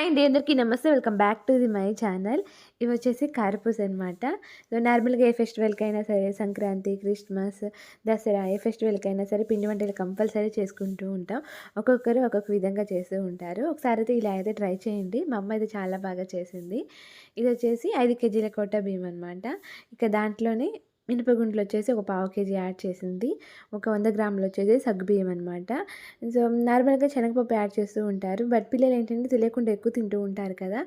Hi అండి అందరికీ నమస్తే. Welcome back to the my channel. ఇవి వచ్చేసి కారపూస అనమాట సో నార్మల్గా ఏ ఫెస్టివల్కైనా సరే సంక్రాంతి క్రిస్మస్ దసరా ఏ ఫెస్టివల్కైనా సరే పిండి వంటలు కంపల్సరీ చేసుకుంటూ ఉంటాం. ఒక్కొక్కరు ఒక్కొక్క విధంగా చేస్తూ ఉంటారు. ఒకసారి అయితే ఇలా అయితే ట్రై చేయండి. మా అమ్మ అయితే చాలా బాగా చేసింది. ఇది వచ్చేసి ఐదు కేజీల కోట బియ్యం అనమాట ఇక దాంట్లోనే మినపగుండ్లు వచ్చేసి ఒక పావు కేజీ యాడ్ చేసింది. ఒక వంద గ్రాములు వచ్చేసి సగ్గుబియ్యం అనమాట సో నార్మల్గా శనగపప్పు యాడ్ చేస్తూ ఉంటారు. బట్ పిల్లలు ఏంటంటే తెలియకుండా ఎక్కువ తింటూ ఉంటారు కదా.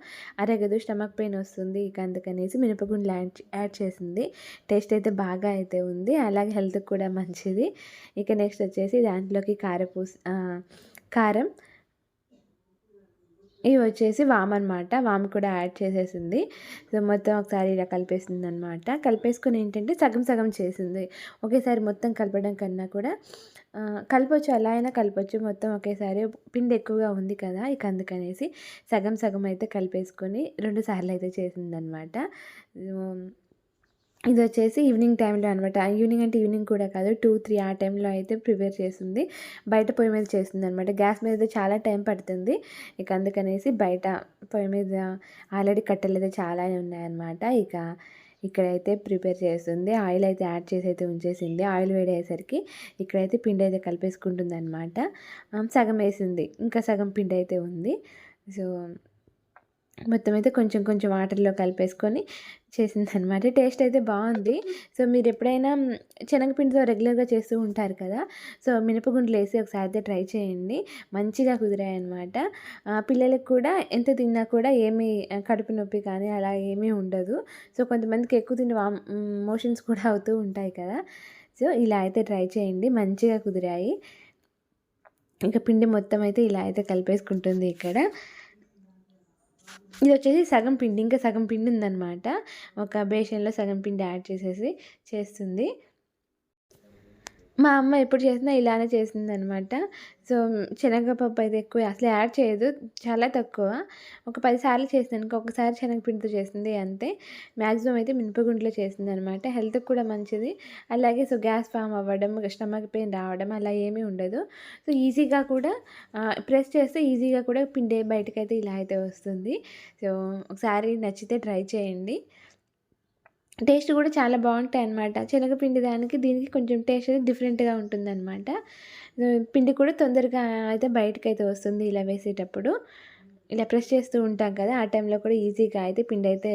అరగదు స్టమక్ పెయిన్ వస్తుంది ఇక అందుకనేసి మినపగుండ్లు యాడ్ యాడ్ చేసింది. టేస్ట్ అయితే బాగా అయితే ఉంది. అలాగే హెల్త్కి కూడా మంచిది. ఇక నెక్స్ట్ వచ్చేసి దాంట్లోకి కారపూస కారం. ఇవి వచ్చేసి వామ్ అనమాట వామ్ కూడా యాడ్ చేసేసింది. సో మొత్తం ఒకసారి ఇలా కలిపేసింది అనమాట కలిపేసుకుని ఏంటంటే సగం సగం చేసింది. ఒకేసారి మొత్తం కలపడం కన్నా కూడా కలపచ్చు. అలా అయినా కలపచ్చు. మొత్తం ఒకేసారి పిండి ఎక్కువగా ఉంది కదా ఇక అందుకనేసి సగం సగం అయితే కలిపేసుకొని రెండు సార్లు అయితే చేసిందనమాట ఇది వచ్చేసి ఈవినింగ్ టైంలో అనమాట ఈవినింగ్ అంటే ఈవినింగ్ కూడా కాదు టూ త్రీ ఆ టైంలో అయితే ప్రిపేర్ చేస్తుంది. బయట పొయ్యి మీద చేస్తుంది అనమాట గ్యాస్ మీద చాలా టైం పడుతుంది. ఇక అందుకనేసి బయట పొయ్యి మీద ఆల్రెడీ కట్టెలు అయితే చాలానే ఉన్నాయన్నమాట. ఇక ఇక్కడైతే ప్రిపేర్ చేస్తుంది. ఆయిల్ అయితే యాడ్ చేసి అయితే ఉంచేసింది. ఆయిల్ వేడయ్యేసరికి ఇక్కడైతే పిండి అయితే కలిపేసుకుంటుంది అనమాట సగం వేసింది. ఇంకా సగం పిండి అయితే ఉంది. సో మొత్తం అయితే కొంచెం కొంచెం వాటర్లో కలిపేసుకొని చేసింది అనమాట టేస్ట్ అయితే బాగుంది. సో మీరు ఎప్పుడైనా శనగపిండితో రెగ్యులర్గా చేస్తూ ఉంటారు కదా సో మినపగుండ్లు వేసి ఒకసారి అయితే ట్రై చేయండి. మంచిగా కుదిరాయి అనమాట పిల్లలకు కూడా ఎంత తిన్నా కూడా ఏమీ కడుపు నొప్పి కానీ అలా ఏమీ ఉండదు. సో కొంతమందికి ఎక్కువ తిని మోషన్స్ కూడా అవుతూ ఉంటాయి కదా. సో ఇలా అయితే ట్రై చేయండి. మంచిగా కుదిరాయి. ఇంకా పిండి మొత్తం అయితే ఇలా అయితే కలిపేసుకుంటుంది ఇక్కడ. ఇది వచ్చేసి సగం పిండి ఇంకా సగం పిండి ఉందన్నమాట. ఒక బేషన్లో సగం పిండి యాడ్ చేసేసి చేస్తుంది. మా అమ్మ ఎప్పుడు చేసినా ఇలానే చేసింది అనమాట సో శనగపప్పు అయితే ఎక్కువ అసలు యాడ్ చేయదు. చాలా తక్కువ. ఒక పదిసార్లు చేసింది ఒకసారి శనగపిండితో చేసింది అంతే. మ్యాక్సిమం అయితే మినపగుంట్లో చేసింది అనమాట హెల్త్కి కూడా మంచిది. అలాగే సో గ్యాస్ ఫామ్ అవ్వడం స్టమక్ పెయిన్ రావడం అలా ఏమీ ఉండదు. సో ఈజీగా కూడా ప్రెస్ చేస్తే ఈజీగా కూడా పిండి బయటకైతే ఇలా అయితే వస్తుంది. సో ఒకసారి నచ్చితే ట్రై చేయండి. టేస్ట్ కూడా చాలా బాగుంటాయి అనమాట శనగపిండి దానికి దీనికి కొంచెం టేస్ట్ అయితే డిఫరెంట్గా ఉంటుందన్నమాట. పిండి కూడా తొందరగా అయితే బయటకు అయితే వస్తుంది ఇలా వేసేటప్పుడు. ఇలా ప్రెస్ చేస్తూ ఉంటాం కదా ఆ టైంలో కూడా ఈజీగా అయితే పిండి అయితే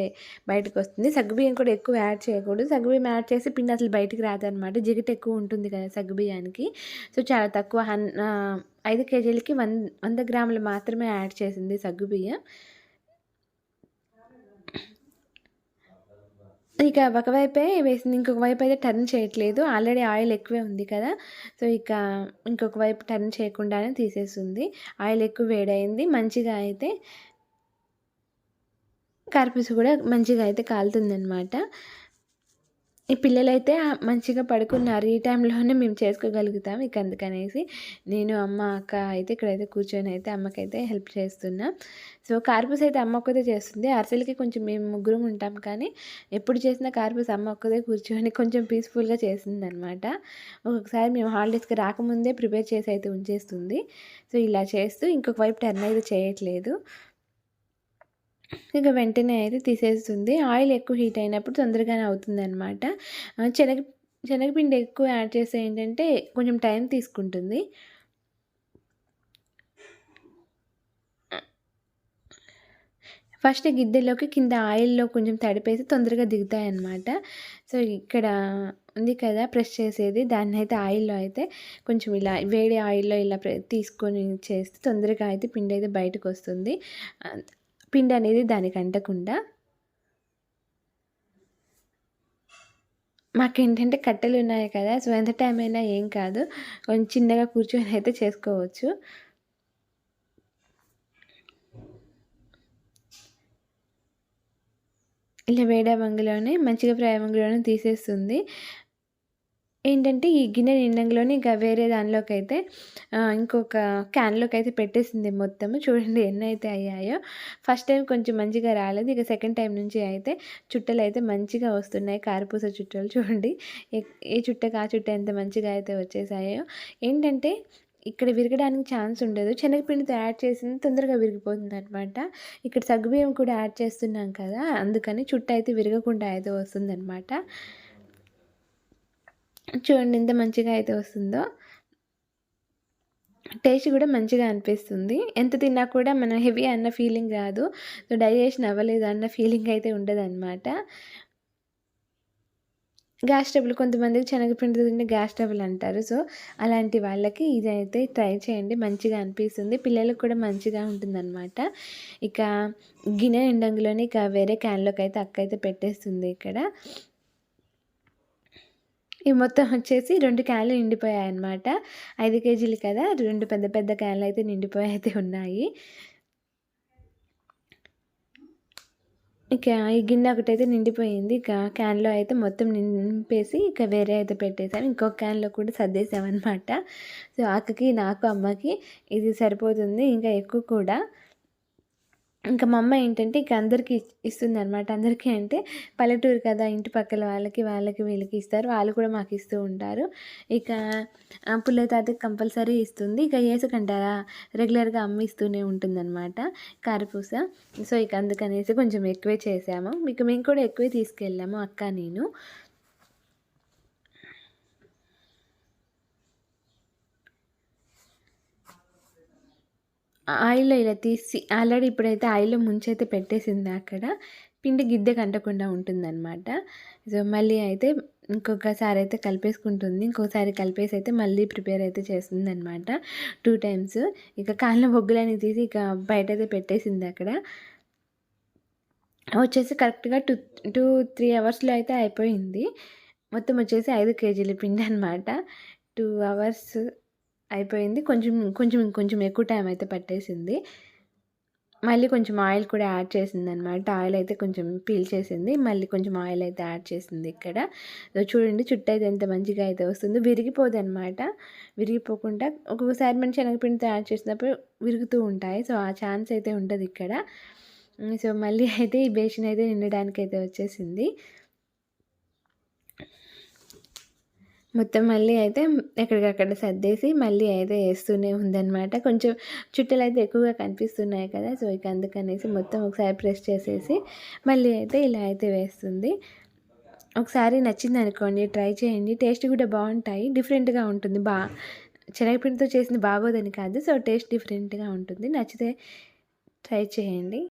బయటకు వస్తుంది సగ్గుబియ్యం కూడా ఎక్కువ యాడ్ చేయకూడదు. సగ్గుబియ్యం యాడ్ చేసి పిండి అసలు బయటకు రాదనమాట జిగట ఎక్కువ ఉంటుంది కదా సగ్గుబియ్యానికి. సో చాలా తక్కువ హన్ ఐదు కేజీలకి వంద వంద గ్రాములు మాత్రమే యాడ్ చేసింది సగ్గుబియ్యం. ఇక ఒకవైపే వేసింది ఇంకొక వైపు అయితే టర్న్ చేయట్లేదు. ఆల్రెడీ ఆయిల్ ఎక్కువే ఉంది కదా. సో ఇక ఇంకొక వైపు టర్న్ చేయకుండానే తీసేస్తుంది. ఆయిల్ ఎక్కువ వేడైంది మంచిగా అయితే కర్పూస కూడా మంచిగా అయితే కాలుతుందనమాట ఈ పిల్లలైతే మంచిగా పడుకున్నారు. ఈ టైంలోనే మేము చేసుకోగలుగుతాం ఇక అందుకనేసి నేను అమ్మ అక్క అయితే ఇక్కడైతే కూర్చొని అయితే అమ్మకైతే హెల్ప్ చేస్తున్నా. సో కార్పూస్ అయితే అమ్మ ఒక్కదే చేస్తుంది. అరిసెలకి కొంచెం మేము ముగ్గురం ఉంటాం కానీ ఎప్పుడు చేసిన కార్పూస్ అమ్మ ఒక్కదే కూర్చొని కొంచెం పీస్ఫుల్గా చేసిందనమాట ఒక్కొక్కసారి మేము హాలిడేస్కి రాకముందే ప్రిపేర్ చేసి అయితే ఉంచేస్తుంది. సో ఇలా చేస్తూ ఇంకొక వైపు టర్న్ అయితే చేయట్లేదు. ఇక వెంటనే అయితే తీసేస్తుంది. ఆయిల్ ఎక్కువ హీట్ అయినప్పుడు తొందరగానే అవుతుంది అనమాట శనగ శనగపిండి ఎక్కువ యాడ్ చేస్తే ఏంటంటే కొంచెం టైం తీసుకుంటుంది. ఫస్ట్ గిద్దెలోకి కింద ఆయిల్లో కొంచెం తడిపేసి తొందరగా దిగుతాయి అన్నమాట సో ఇక్కడ ఉంది కదా ప్రెస్ చేసేది. దాన్ని అయితే ఆయిల్లో అయితే కొంచెం ఇలా వేడి ఆయిల్లో ఇలా తీసుకొని చేస్తే తొందరగా అయితే పిండి అయితే బయటకు వస్తుంది. పిండి అనేది దానికి అంటకుండా మాకేంటంటే కట్టెలు ఉన్నాయి కదా సో ఎంత టైం అయినా ఏం కాదు. కొంచెం చిన్నగా కూర్చొని అయితే చేసుకోవచ్చు. ఇలా వేడే మంగలోనే మంచిగా ఫ్రై మంగలోనే తీసేస్తుంది. ఏంటంటే ఈ గిన్నె నిండంలోని ఇంకా వేరే దానిలోకి అయితే ఇంకొక క్యాన్లోకి అయితే పెట్టేసింది మొత్తము. చూడండి ఎన్ని అయితే అయ్యాయో. ఫస్ట్ టైం కొంచెం మంచిగా రాలేదు. ఇక సెకండ్ టైం నుంచి అయితే చుట్టలు అయితే మంచిగా వస్తున్నాయి. కారపూస చుట్టలు చూడండి. ఏ చుట్టకు ఆ చుట్ట ఎంత మంచిగా అయితే వచ్చేసాయో. ఏంటంటే ఇక్కడ విరగడానికి ఛాన్స్ ఉండదు. శనగపిండితో యాడ్ చేసింది తొందరగా విరిగిపోతుంది అనమాట ఇక్కడ సగ్గుబియ్యం కూడా యాడ్ చేస్తున్నాం కదా అందుకని చుట్ట అయితే విరగకుండా అయితే వస్తుందన్నమాట. చూడండి ఎంత మంచిగా అయితే వస్తుందో. టేస్ట్ కూడా మంచిగా అనిపిస్తుంది. ఎంత తిన్నా కూడా మనం హెవీ అన్న ఫీలింగ్ రాదు. సో డైజెషన్ అవ్వలేదు అన్న ఫీలింగ్ అయితే ఉండదు అనమాట గ్యాస్ ట్రబుల్ కొంతమందికి శనగపిండి తింటే గ్యాస్ ట్రబుల్ అంటారు. సో అలాంటి వాళ్ళకి ఇదైతే ట్రై చేయండి. మంచిగా అనిపిస్తుంది. పిల్లలకు కూడా మంచిగా ఉంటుందన్నమాట. ఇక గిన్నె ఎండంగులోనే ఇక వేరే క్యాన్లోకి అయితే అక్క అయితే పెట్టేస్తుంది ఇక్కడ. ఈ మొత్తం వచ్చేసి రెండు క్యాన్లు నిండిపోయాయి అనమాట ఐదు కేజీలు కదా రెండు పెద్ద పెద్ద క్యాన్లు అయితే నిండిపోయి అయితే ఉన్నాయి. ఇక ఈ గిన్నె ఒకటైతే నిండిపోయింది. ఇక క్యాన్లో అయితే మొత్తం నింపేసి ఇక వేరే అయితే పెట్టేసాను ఇంకొక క్యాన్లో కూడా సర్దేసామన్నమాట సో అక్కకి నాకు అమ్మకి ఇది సరిపోతుంది. ఇంకా ఎక్కువ కూడా ఇంకా మా అమ్మ ఏంటంటే ఇక అందరికీ ఇస్తుంది అనమాట అందరికీ అంటే పల్లెటూరు కదా ఇంటి పక్కల వాళ్ళకి వాళ్ళకి వీళ్ళకి ఇస్తారు. వాళ్ళు కూడా మాకు ఇస్తూ ఉంటారు. ఇక పుల్ల తాతకి కంపల్సరీ ఇస్తుంది. ఇక ఏసుకంటారా? రెగ్యులర్గా అమ్మ ఇస్తూనే ఉంటుందన్నమాట కారపూస. సో ఇక అందుకనేసి కొంచెం ఎక్కువే చేసాము. ఇక మేము కూడా ఎక్కువే తీసుకెళ్ళాము అక్క నేను. ఆయిల్లో ఇలా తీసి ఆల్రెడీ ఇప్పుడైతే ఆయిల్లో ముంచైతే పెట్టేసింది అక్కడ. పిండి గిద్దె కంటకుండా ఉంటుందన్నమాట. సో మళ్ళీ అయితే ఇంకొకసారి అయితే కలిపేసుకుంటుంది. ఇంకొకసారి కలిపేసి అయితే మళ్ళీ ప్రిపేర్ అయితే చేస్తుంది అనమాట టూ టైమ్స్. ఇక కాళ్ళ బొగ్గులని తీసి ఇక బయట అయితే పెట్టేసింది అక్కడ. వచ్చేసి కరెక్ట్గా టూ టూ త్రీ అవర్స్లో అయితే అయిపోయింది. మొత్తం వచ్చేసి ఐదు కేజీల పిండి అనమాట టూ అవర్స్ అయిపోయింది. కొంచెం కొంచెం కొంచెం ఎక్కువ టైం అయితే పట్టేసింది. మళ్ళీ కొంచెం ఆయిల్ కూడా యాడ్ చేసింది అనమాట ఆయిల్ అయితే కొంచెం పీల్ చేసింది. మళ్ళీ కొంచెం ఆయిల్ అయితే యాడ్ చేసింది ఇక్కడ. చూడండి చుట్టూ అయితే ఎంత మంచిగా అయితే వస్తుందో. విరిగిపోదు అనమాట విరిగిపోకుండా ఒక్కొక్కసారి మనం శనగపిండితో యాడ్ చేసినప్పుడు విరుగుతూ ఉంటాయి. సో ఆ ఛాన్స్ అయితే ఉంటుంది ఇక్కడ. సో మళ్ళీ అయితే ఈ బేషన్ అయితే నిండడానికి అయితే వచ్చేసింది. మొత్తం మళ్ళీ అయితే ఎక్కడికక్కడ సర్దేసి మళ్ళీ అయితే వేస్తూనే ఉందన్నమాట. కొంచెం చుట్టలు అయితే ఎక్కువగా కనిపిస్తున్నాయి కదా సో ఇక అందుకనేసి మొత్తం ఒకసారి ప్రెస్ చేసేసి మళ్ళీ అయితే ఇలా అయితే వేస్తుంది. ఒకసారి నచ్చింది అనుకోండి ట్రై చేయండి. టేస్ట్ కూడా బాగుంటాయి డిఫరెంట్గా ఉంటుంది. బా శనగపిండితో చేసింది బాగోదని కాదు సో టేస్ట్ డిఫరెంట్గా ఉంటుంది. నచ్చితే ట్రై చేయండి.